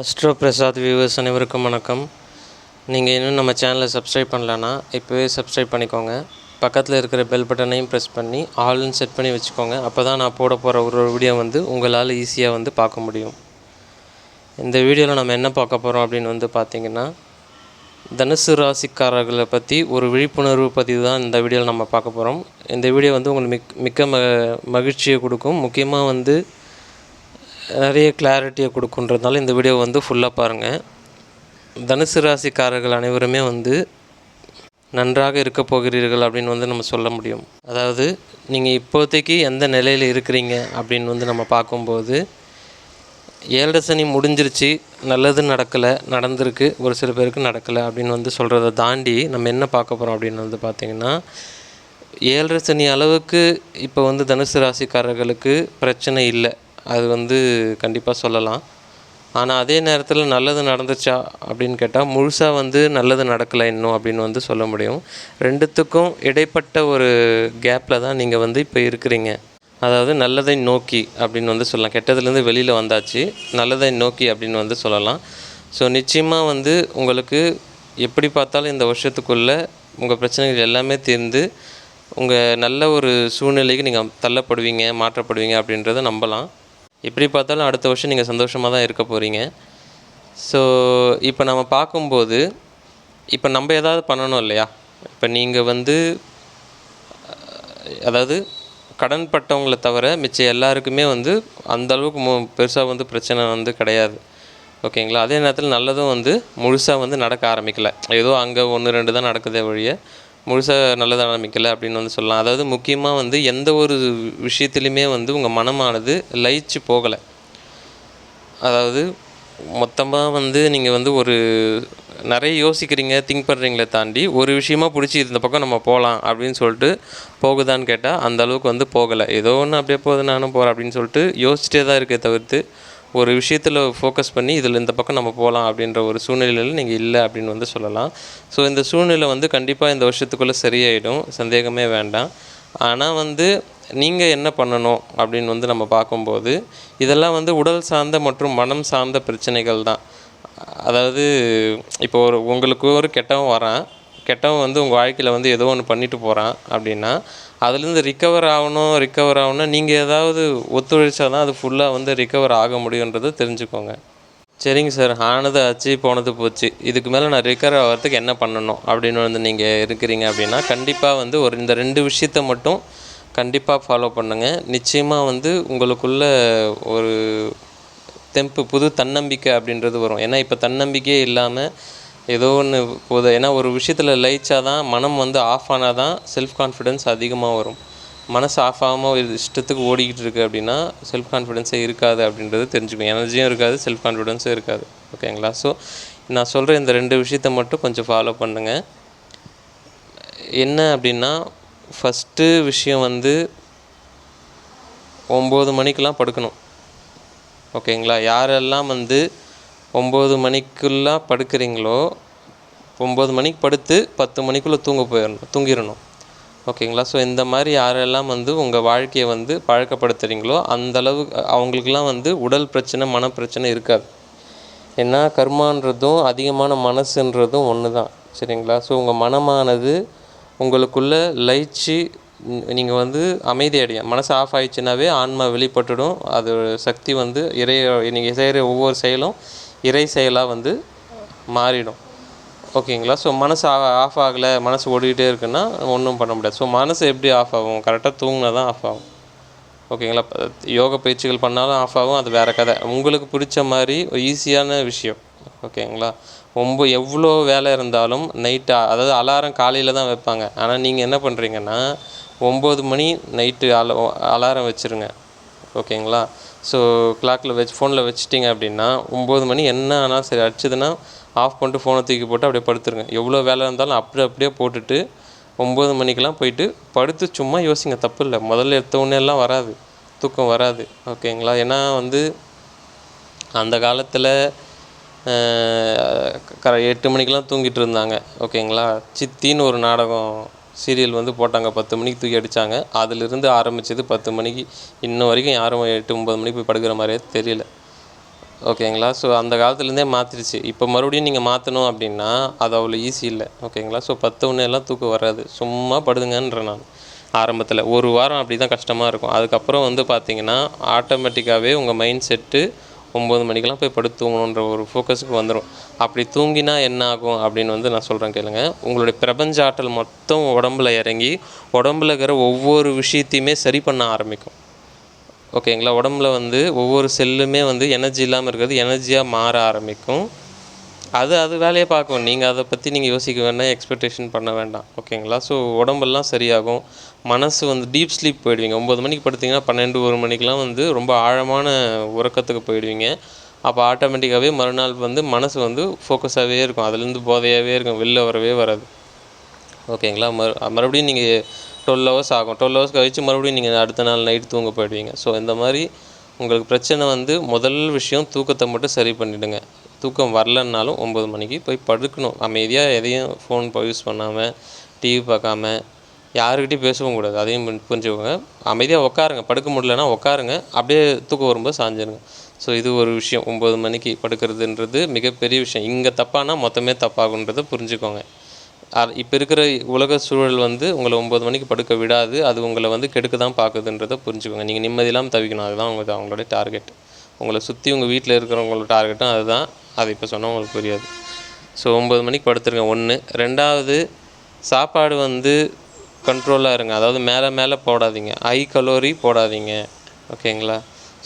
Astro Prasad viewers அனைவருக்கும் வணக்கம். நீங்கள் இன்னும் நம்ம சேனலை சப்ஸ்கிரைப் பண்ணலன்னா இப்போவே சப்ஸ்கிரைப் பண்ணிக்கோங்க. பக்கத்தில் இருக்கிற பெல் பட்டனையும் ப்ரெஸ் பண்ணி ஆல்னு செட் பண்ணி வச்சுக்கோங்க. அப்போ தான் நான் போட போகிற ஒரு ஒரு வீடியோ வந்து உங்களால் ஈஸியாக வந்து பார்க்க முடியும். இந்த வீடியோவில் நம்ம என்ன பார்க்க போகிறோம் அப்படின்னு வந்து பார்த்திங்கன்னா தனுசு ராசிக்காரர்களை பற்றி ஒரு விழிப்புணர்வு பதிவு தான் இந்த வீடியோவில் நம்ம பார்க்க போகிறோம் இந்த வீடியோ வந்து உங்களுக்கு மிக் மிக்க ம மகிழ்ச்சியை கொடுக்கும். முக்கியமாக வந்து நிறைய கிளாரிட்டியை கொடுக்குன்றதுனால இந்த வீடியோ வந்து ஃபுல்லாக பாருங்கள் தனுசு ராசிக்காரர்கள் அனைவருமே வந்து நன்றாக இருக்க போகிறீர்கள் அப்படின்னு வந்து நம்ம சொல்ல முடியும். அதாவது நீங்கள் இப்போதைக்கு எந்த நிலையில் இருக்கிறீங்க அப்படின்னு வந்து நம்ம பார்க்கும்போது ஏழரை சனி முடிஞ்சிருச்சு நல்லது நடக்கலை நடந்திருக்கு ஒரு சில பேருக்கு நடக்கலை அப்படின்னு வந்து சொல்கிறத தாண்டி நம்ம என்ன பார்க்க போகிறோம் அப்படின்னு வந்து பார்த்திங்கன்னா ஏழரை சனி அளவுக்கு இப்போ வந்து தனுசு ராசிக்காரர்களுக்கு பிரச்சனை இல்லை. அது வந்து கண்டிப்பாக சொல்லலாம். ஆனால் அதே நேரத்தில் நல்லது நடந்துச்சா அப்படின்னு கேட்டால் முழுசாக வந்து நல்லது நடக்கலை இன்னும் அப்படின்னு வந்து சொல்ல முடியும். ரெண்டுத்துக்கும் இடைப்பட்ட ஒரு கேப்பில் தான் நீங்கள் வந்து இப்போ இருக்கிறீங்க. அதாவது நல்லதை நோக்கி அப்படின்னு வந்து சொல்லலாம். கெட்டதுலேருந்து வெளியில் வந்தாச்சு நல்லதை நோக்கி அப்படின்னு வந்து சொல்லலாம். ஸோ நிச்சயமாக வந்து உங்களுக்கு எப்படி பார்த்தாலும் இந்த வருஷத்துக்குள்ளே உங்கள் பிரச்சனைகள் எல்லாமே தீர்ந்து உங்கள் நல்ல ஒரு சூழ்நிலைக்கு நீங்கள் தள்ளப்படுவீங்க மாற்றப்படுவீங்க அப்படின்றத நம்பலாம். எப்படி பார்த்தாலும் அடுத்த வருஷம் நீங்கள் சந்தோஷமாக தான் இருக்க போகிறீங்க ஸோ இப்போ நம்ம பார்க்கும்போது இப்போ நம்ம ஏதாவது பண்ணணும் இல்லையா? இப்போ நீங்கள் வந்து அதாவது கடன் பட்டவங்களை தவிர மிச்சம் எல்லாருக்குமே வந்து அந்த அளவுக்கு மு பெருசாக வந்து பிரச்சனை வந்து கிடையாது. ஓகேங்களா? அதே நேரத்தில் நல்லதும் வந்து முழுசாக வந்து நடக்க ஆரம்பிக்கலை. ஏதோ அங்கே ஒன்று ரெண்டு தான் நடக்குதே வழிய முழுசாக நல்லது ஆரம்பிக்கலை அப்படின்னு வந்து சொல்லலாம். அதாவது முக்கியமாக வந்து எந்த ஒரு விஷயத்துலையுமே வந்து உங்கள் மனமானது லயிச்சு போகலை. அதாவது மொத்தமாக வந்து நீங்கள் வந்து ஒரு நிறைய யோசிக்கிறீங்க திங்க் பண்ணுறீங்களே தாண்டி ஒரு விஷயமா பிடிச்சி இந்த பக்கம் நம்ம போகலாம் அப்படின்னு சொல்லிட்டு போகுதான்னு கேட்டால் அந்த அளவுக்கு வந்து போகலை. ஏதோ ஒன்று அப்படியே போகுது நானும் போகிறேன் அப்படின்னு சொல்லிட்டு யோசிச்சிட்டே தான் இருக்கே தவிர்த்து ஒரு விஷயத்தில் ஃபோக்கஸ் பண்ணி இதில் இந்த பக்கம் நம்ம போகலாம் அப்படின்ற ஒரு சூழ்நிலையில் நீங்கள் இல்லை அப்படின்னு வந்து சொல்லலாம். ஸோ இந்த சூழ்நிலை வந்து கண்டிப்பாக இந்த வருஷத்துக்குள்ளே சரியாயிடும். சந்தேகமே வேண்டாம். ஆனால் வந்து நீங்கள் என்ன பண்ணணும் அப்படின்னு வந்து நம்ம பார்க்கும்போது இதெல்லாம் வந்து உடல் சார்ந்த மற்றும் மனம் சார்ந்த பிரச்சனைகள் தான். அதாவது இப்போ ஒரு உங்களுக்கு ஒரு கெட்டவன் வரான். கெட்டவன் வந்து உங்கள் வாழ்க்கையில் வந்து ஏதோ ஒன்று பண்ணிட்டு போகிறான் அப்படின்னா அதுலேருந்து ரிக்கவர் ஆகணும் ரிக்கவர் ஆகணும் நீங்கள் ஏதாவது ஒத்துழைச்சா தான் அது ஃபுல்லாக வந்து ரிக்கவர் ஆக முடியுன்றதை தெரிஞ்சுக்கோங்க. சரிங்க சார் ஆனது ஆச்சு போனது போச்சு. இதுக்கு மேலே நான் ரிக்கவர் ஆகிறதுக்கு என்ன பண்ணணும் அப்படின்னு வந்து நீங்கள் இருக்கிறீங்க அப்படின்னா கண்டிப்பாக வந்து ஒரு இந்த ரெண்டு விஷயத்த மட்டும் கண்டிப்பாக ஃபாலோ பண்ணுங்கள் நிச்சயமாக வந்து உங்களுக்குள்ள ஒரு தெம்பு புது தன்னம்பிக்கை அப்படின்றது வரும். ஏன்னா இப்போ தன்னம்பிக்கையே இல்லாமல் ஏதோ ஒன்று போதும் ஏன்னா ஒரு விஷயத்தில் லயிச்சா தான் மனம் வந்து ஆஃப் ஆனால் தான் செல்ஃப் கான்ஃபிடென்ஸ் அதிகமாக வரும். மனசு ஆஃப் ஆகாமல் ஒரு இஷ்டத்துக்கு ஓடிக்கிட்டு இருக்குது அப்படின்னா செல்ஃப் கான்ஃபிடென்ஸே இருக்காது அப்படின்றது தெரிஞ்சுக்கணும். எனர்ஜியும் இருக்காது செல்ஃப் கான்ஃபிடென்ஸும் இருக்காது ஓகேங்களா ஸோ நான் சொல்கிற இந்த ரெண்டு விஷயத்த மட்டும் கொஞ்சம் ஃபாலோ பண்ணுங்கள் என்ன அப்படின்னா ஃபஸ்ட்டு விஷயம் வந்து ஒம்பது மணிக்கெலாம் படுக்கணும். ஓகேங்களா யாரெல்லாம் வந்து ஒம்பது மணிக்குள்ளே படுக்கிறீங்களோ ஒம்பது மணிக்கு படுத்து பத்து மணிக்குள்ளே தூங்க போயிடணும் தூங்கிடணும் ஓகேங்களா? ஸோ இந்த மாதிரி யாரெல்லாம் வந்து உங்கள் வாழ்க்கையை வந்து பழக்கப்படுத்துகிறீங்களோ அந்தளவு அவங்களுக்குலாம் வந்து உடல் பிரச்சனை மனப்பிரச்சனை இருக்காது. ஏன்னா கர்மான்றதும் அதிகமான மனசுன்றதும் ஒன்று தான் சரிங்களா? ஸோ உங்கள் மனமானது உங்களுக்குள்ளே லயிச்சு நீங்கள் வந்து அமைதி அடைய மனசு ஆஃப் ஆயிடுச்சுனாவே ஆன்மா வெளிப்பட்டுடும். அது சக்தி வந்து இறைய நீங்கள் செய்கிற ஒவ்வொரு செயலும் இறை செயலாக வந்து மாறிடும். ஓகேங்களா? ஸோ மனசு ஆஃப் ஆகலை மனசு ஓடிக்கிட்டே இருக்குன்னா ஒன்றும் பண்ண முடியாது. ஸோ மனசு எப்படி ஆஃப் ஆகும்? கரெக்டாக தூங்கினா தான் ஆஃப் ஆகும். ஓகேங்களா? யோக பயிற்சிகள் பண்ணாலும் ஆஃப் ஆகும். அது வேறு கதை. உங்களுக்கு பிடிச்ச மாதிரி ஈஸியான விஷயம். ஓகேங்களா? ரொம்ப எவ்வளோ வேலை இருந்தாலும் நைட்டு அதாவது அலாரம் காலையில் தான் வைப்பாங்க. ஆனால் நீங்கள் என்ன பண்ணுறீங்கன்னா ஒம்பது மணி நைட்டு அல அலாரம் வச்சுருங்க. ஓகேங்களா? ஸோ கிளாக்கில் வச்சு ஃபோனில் வச்சிட்டிங்க அப்படின்னா ஒம்பது மணி என்ன ஆனால் சரி அடிச்சதுன்னா ஆஃப் பண்ணிட்டு ஃபோனை தூக்கி போட்டு அப்படியே படுத்துருங்க. எவ்வளோ வேலை இருந்தாலும் அப்படி அப்படியே போட்டுட்டு ஒம்பது மணிக்கெலாம் போயிட்டு படுத்து சும்மா யோசிங்க. தப்பு இல்லை. முதல்ல எடுத்தவுடனேலாம் வராது. தூக்கம் வராது. ஓகேங்களா ஏன்னா வந்து அந்த காலத்தில் க எட்டு மணிக்கெலாம் தூங்கிட்டு இருந்தாங்க. ஓகேங்களா சித்தின்னு ஒரு நாடகம் சீரியல் வந்து போட்டாங்க பத்து மணிக்கு தூக்கி அடித்தாங்க அதிலிருந்து ஆரம்பித்தது பத்து மணிக்கு. இன்ன வரைக்கும் யாரும் எட்டு ஒம்பது மணிக்கு போய் படுக்கிற மாதிரியே தெரியல. ஓகேங்களா? ஸோ அந்த காலத்துலேருந்தே மாற்றிடுச்சு இப்போ மறுபடியும் நீங்கள் மாற்றணும் அப்படின்னா அது அவ்வளோ ஈஸி இல்லை. ஓகேங்களா? ஸோ பத்து ஒன்று எல்லாம் தூக்கம் வராது. சும்மா படுதுங்கன்றேன் நான் ஆரம்பத்தில். ஒரு வாரம் அப்படி தான் கஷ்டமாக இருக்கும். அதுக்கப்புறம் வந்து பார்த்தீங்கன்னா ஆட்டோமேட்டிக்காகவே உங்கள் மைண்ட் செட்டு ஒம்பது மணிக்கெலாம் போய் படுத்து தூங்கணுன்ற ஒரு ஃபோக்கஸுக்கு வந்துடும் அப்படி தூங்கினா என்ன ஆகும் அப்படின்னு வந்து நான் சொல்கிறேன் கேளுங்க. உங்களுடைய பிரபஞ்ச ஆற்றல் மொத்தம் உடம்புல இறங்கி உடம்புல இருக்கிற ஒவ்வொரு விஷயத்தையுமே சரி பண்ண ஆரம்பிக்கும். ஓகேங்களா உடம்புல வந்து ஒவ்வொரு செல்லுமே வந்து எனர்ஜி இல்லாமல் இருக்கிறது எனர்ஜியாக மாற ஆரம்பிக்கும். அது அது வேலையை பார்க்கும். நீங்கள் அதை பற்றி நீங்கள் யோசிக்க வேண்டாம் எக்ஸ்பெக்டேஷன் பண்ண வேண்டாம். ஓகேங்களா? ஸோ உடம்பெல்லாம் சரியாகும். மனசு வந்து டீப் ஸ்லீப் போயிடுவீங்க. ஒம்பது மணிக்கு படுத்திங்கன்னா பன்னெண்டு ஒரு மணிக்கெலாம் வந்து ரொம்ப ஆழமான உறக்கத்துக்கு போயிடுவீங்க. அப்போ ஆட்டோமேட்டிக்காகவே மறுநாள் வந்து மனசு வந்து ஃபோக்கஸாகவே இருக்கும். அதுலேருந்து போதையாகவே இருக்கும். வெளில வரவே வராது. ஓகேங்களா? மறு மறுபடியும் நீங்கள் டுவெல் ஹவர்ஸ் ஆகும். டுவெல் ஹவர்ஸ் கழிச்சு மறுபடியும் நீங்கள் அடுத்த நாள் நைட் தூங்க போயிடுவீங்க. ஸோ இந்த மாதிரி உங்களுக்கு பிரச்சனை வந்து முதல் விஷயம் தூக்கத்தை மட்டும் சரி பண்ணிவிடுங்க தூக்கம் வரலன்னாலும் ஒம்பது மணிக்கு போய் படுக்கணும். அமைதியாக எதையும் ஃபோன் யூஸ் பண்ணாமல் டிவி பார்க்காம யாருக்கிட்டையும் பேசவும் கூடாது. அதையும் புரிஞ்சுக்கோங்க. அமைதியாக உட்காருங்க படுக்க முடியலன்னா உட்காருங்க அப்படியே தூக்கம் வரும்போது சாஞ்சிருங்க. ஸோ இது ஒரு விஷயம். ஒம்பது மணிக்கு படுக்கிறதுன்றது மிகப்பெரிய விஷயம். இங்கே தப்பானா மொத்தமே தப்பாகுன்றதை புரிஞ்சுக்கோங்க. இப்போ இருக்கிற உலக சூழல் வந்து உங்களை ஒம்பது மணிக்கு படுக்க விடாது. அது உங்களை வந்து கெடுக்க தான் பார்க்குதுன்றதை புரிஞ்சுக்கோங்க. நீங்கள் நிம்மதியெல்லாம் தவிக்கணும். அதுதான் உங்களுக்கு அவங்களுடைய டார்கெட் உங்களை சுற்றி உங்கள் வீட்டில் இருக்கிறவங்களோட டார்கெட்டும் அதுதான். அது இப்போ சொன்னால் உங்களுக்கு புரியாது. ஸோ ஒம்பது மணிக்கு படுத்துருங்க. ஒன்று ரெண்டாவது சாப்பாடு வந்து கண்ட்ரோலாக இருங்க. அதாவது மேலே மேலே போடாதீங்க. ஹை கலோரி போடாதீங்க. ஓகேங்களா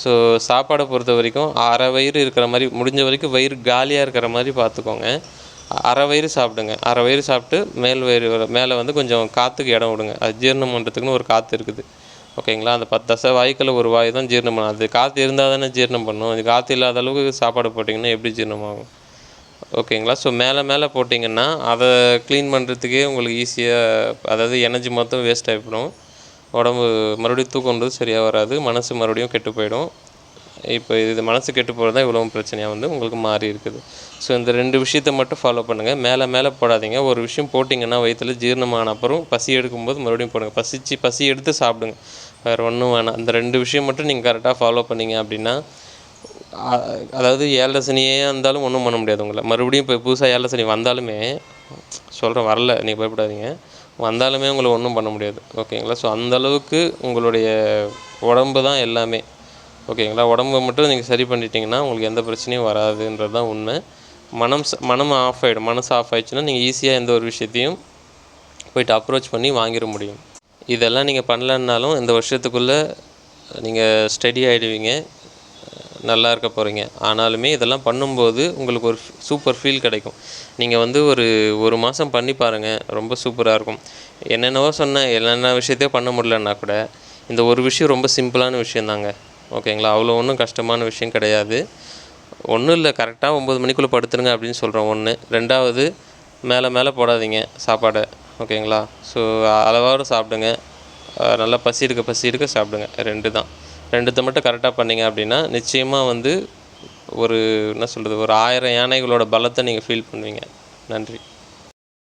ஸோ சாப்பாடை பொறுத்த வரைக்கும் அரை வயிறு இருக்கிற மாதிரி முடிஞ்ச வரைக்கும் வயிறு காலியாக இருக்கிற மாதிரி பார்த்துக்கோங்க அரை வயிறு சாப்பிடுங்க. அரை வயிறு சாப்பிட்டு மேல் வயிறு மேலே வந்து கொஞ்சம் காற்றுக்கு இடம் விடுங்க. அது ஜீரணம் பண்ணுறதுக்குன்னு ஒரு காற்று இருக்குது. ஓகேங்களா? அந்த பத்து தசை வாய்க்கில் ஒரு வாய் தான் ஜீரணம் பண்ணும். அது காற்று இருந்தால் தானே ஜீரணம் பண்ணும். அது காற்று இல்லாத அளவுக்கு சாப்பாடு போட்டிங்கன்னா எப்படி ஜீரணமாகும் ஓகேங்களா? ஸோ மேலே மேலே போட்டிங்கன்னா அதை க்ளீன் பண்ணுறதுக்கே உங்களுக்கு ஈஸியாக அதாவது எனர்ஜி மொத்தம் வேஸ்ட் ஆகிப்படும் உடம்பு மறுபடியும் தூக்கம்ன்றது சரியாக வராது. மனசு மறுபடியும் கெட்டு போயிடும். இப்போ இது மனசு கெட்டு போகிறது தான் இவ்வளோ பிரச்சனையாக வந்து உங்களுக்கு மாறி இருக்குது. ஸோ இந்த ரெண்டு விஷயத்தை மட்டும் ஃபாலோ பண்ணுங்கள் மேலே மேலே போடாதீங்க. ஒரு விஷயம் போட்டிங்கன்னா வயிற்றில் ஜீரணமான அப்புறம் பசி எடுக்கும்போது மறுபடியும் போடுங்க. பசிச்சு பசி எடுத்து சாப்பிடுங்க. வேறு ஒன்றும் வேணாம். இந்த ரெண்டு விஷயம் மட்டும் நீங்கள் கரெக்டாக ஃபாலோ பண்ணீங்க அப்படின்னா அதாவது ஏழரை சனியே இருந்தாலும் ஒன்றும் பண்ண முடியாது உங்களை. மறுபடியும் இப்போ புதுசாக ஏழரை சனி வந்தாலுமே சொல்கிறேன் வரல. நீங்கள் பயப்படாதீங்க. வந்தாலுமே உங்களை ஒன்றும் பண்ண முடியாது. ஓகேங்களா? ஸோ அந்தளவுக்கு உங்களுடைய உடம்பு தான் எல்லாமே. ஓகேங்களா? உடம்பு மட்டும் நீங்கள் சரி பண்ணிட்டீங்கன்னா உங்களுக்கு எந்த பிரச்சனையும் வராதுன்றது தான் உண்மை. மனம் மனம் ஆஃப் ஆகிடும் மனசு ஆஃப் ஆகிடுச்சுன்னா நீங்கள் ஈஸியாக எந்த ஒரு விஷயத்தையும் போயிட்டு அப்ரோச் பண்ணி வாங்கிட முடியும். இதெல்லாம் நீங்கள் பண்ணலன்னாலும் இந்த வருஷத்துக்குள்ளே நீங்கள் ஸ்டடி ஆகிடுவீங்க நல்லா இருக்க போகிறீங்க ஆனாலுமே இதெல்லாம் பண்ணும்போது உங்களுக்கு ஒரு சூப்பர் ஃபீல் கிடைக்கும். நீங்கள் வந்து ஒரு ஒரு மாதம் பண்ணி பாருங்கள் ரொம்ப சூப்பராக இருக்கும். என்னென்னவோ சொன்னேன். என்னென்ன விஷயத்தையோ பண்ண முடியலன்னா கூட இந்த ஒரு விஷயம் ரொம்ப சிம்பிளான விஷயந்தாங்க ஓகேங்களா? அவ்வளோ ஒன்றும் கஷ்டமான விஷயம் கிடையாது. ஒன்றும் இல்லை கரெக்டாக ஒம்பது மணிக்குள்ளே படுத்துருங்க அப்படின்னு சொல்கிறோம் ஒன்று ரெண்டாவது மேலே மேலே போடாதீங்க சாப்பாடை. ஓகேங்களா? ஸோ அளவோடு சாப்பிடுங்க. நல்லா பசி இருக்க பசி இருக்க சாப்பிடுங்க. ரெண்டு தான். ரெண்டுத்தை மட்டும் கரெக்டாக பண்ணீங்க அப்படின்னா நிச்சயமாக வந்து ஒரு என்ன சொல்கிறது ஒரு ஆயிரம் யானைகளோட பலத்தை நீங்கள் ஃபீல் பண்ணுவீங்க. நன்றி.